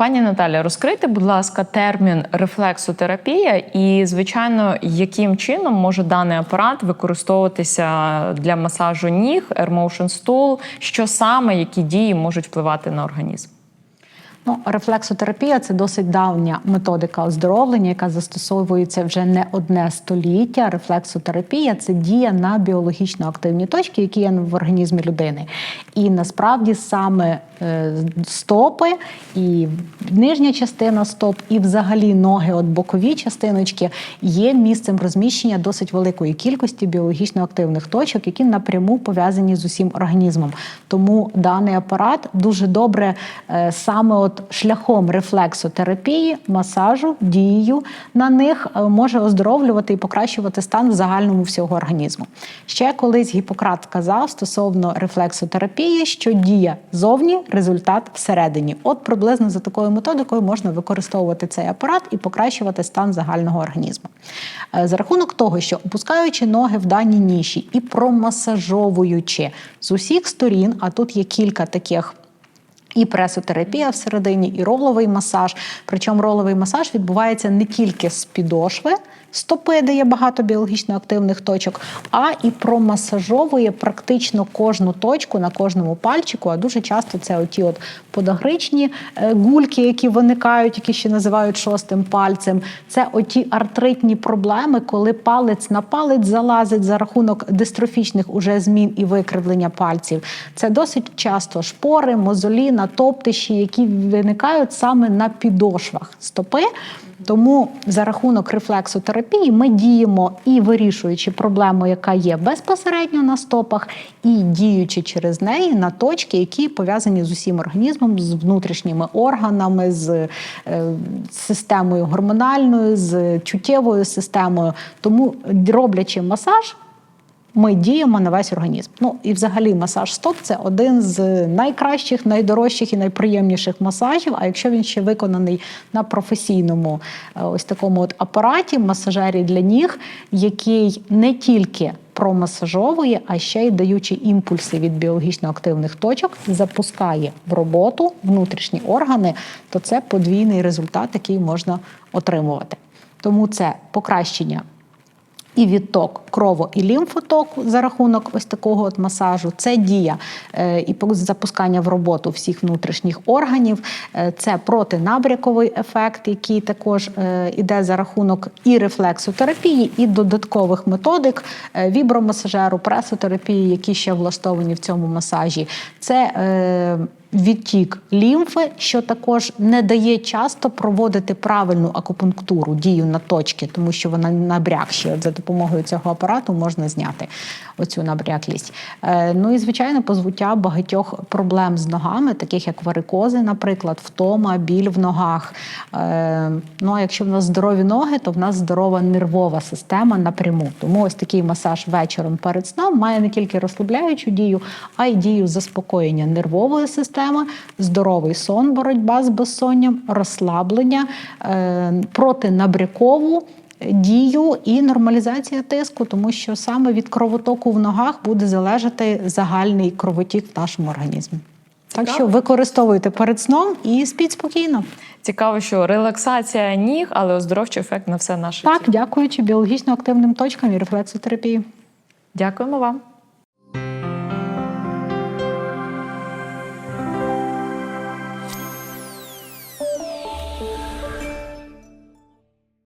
Пані Наталя, розкрийте, будь ласка, термін рефлексотерапія і, звичайно, яким чином може даний апарат використовуватися для масажу ніг, Air Motion що саме, які дії можуть впливати на організм? Ну, рефлексотерапія це досить давня методика оздоровлення, яка застосовується вже не одне століття. Рефлексотерапія це дія на біологічно активні точки, які є в організмі людини. І насправді саме стопи і нижня частина стоп, і взагалі ноги, от бокові частиночки, є місцем розміщення досить великої кількості біологічно активних точок, які напряму пов'язані з усім організмом. Тому даний апарат дуже добре е, саме от шляхом рефлексотерапії, масажу, дією на них е, може оздоровлювати і покращувати стан в загальному всього організму. Ще колись Гіппократ сказав стосовно рефлексотерапії, що дія зовні, результат всередині. От приблизно за такою методикою можна використовувати цей апарат і покращувати стан загального організму. Е, За рахунок того, що опускаючи ноги в даній ніші і промасажовуючи з усіх сторін, а тут є кілька таких. І пресотерапія всередині, і роловий масаж. Причому роловий масаж відбувається не тільки з підошви стопи, де є багато біологічно активних точок, а і промасажовує практично кожну точку на кожному пальчику. А дуже часто це оті от подагричні е, гульки, які виникають, які ще називають шостим пальцем. Це оті артритні проблеми, коли палець на палець залазить за рахунок дистрофічних уже змін і викривлення пальців. Це досить часто шпори, мозолі, натоптищі, які виникають саме на підошвах стопи. Тому за рахунок рефлексотерапії ми діємо і вирішуючи проблему, яка є безпосередньо на стопах, і діючи через неї на точки, які пов'язані з усім організмом, з внутрішніми органами, з е, системою гормональною, з чуттєвою системою. Тому роблячи масаж. Ми діємо на весь організм. Ну і взагалі масаж стоп це один з найкращих, найдорожчих і найприємніших масажів. А якщо він ще виконаний на професійному е, ось такому от апараті, масажері для ніг, який не тільки промасажовує, а ще й даючи імпульси від біологічно активних точок, запускає в роботу внутрішні органи, то це подвійний результат, який можна отримувати. Тому це покращення і відток крово і лімфотоку за рахунок ось такого от масажу. Це дія е, і запускання в роботу всіх внутрішніх органів. Е, Це протинабряковий ефект, який також е, іде за рахунок і рефлексотерапії, і додаткових методик вібромасажеру, пресотерапії, які ще влаштовані в цьому масажі. Це відтік лімфи, що також не дає часто проводити правильну акупунктуру, дію на точки, тому що вона набрякші. От за допомогою цього апарату можна зняти оцю набряклість. Е, ну і звичайно, позвуття багатьох проблем з ногами, таких як варикози, наприклад, втома, біль в ногах. Е, ну а якщо в нас здорові ноги, то в нас здорова нервова система напряму. Тому ось такий масаж вечором перед сном має не тільки розслабляючу дію, а й дію заспокоєння нервової системи, здоровий сон, боротьба з безсонням, розслаблення, е, протинабрякову дію і нормалізація тиску, тому що саме від кровотоку в ногах буде залежати загальний кровотік в нашому організмі. Так що використовуйте перед сном і спіть спокійно. Цікаво, що релаксація ніг, але оздоровчий ефект на все наше Так, тіло. дякуючи біологічно активним точкам і рефлексотерапії. Дякуємо вам.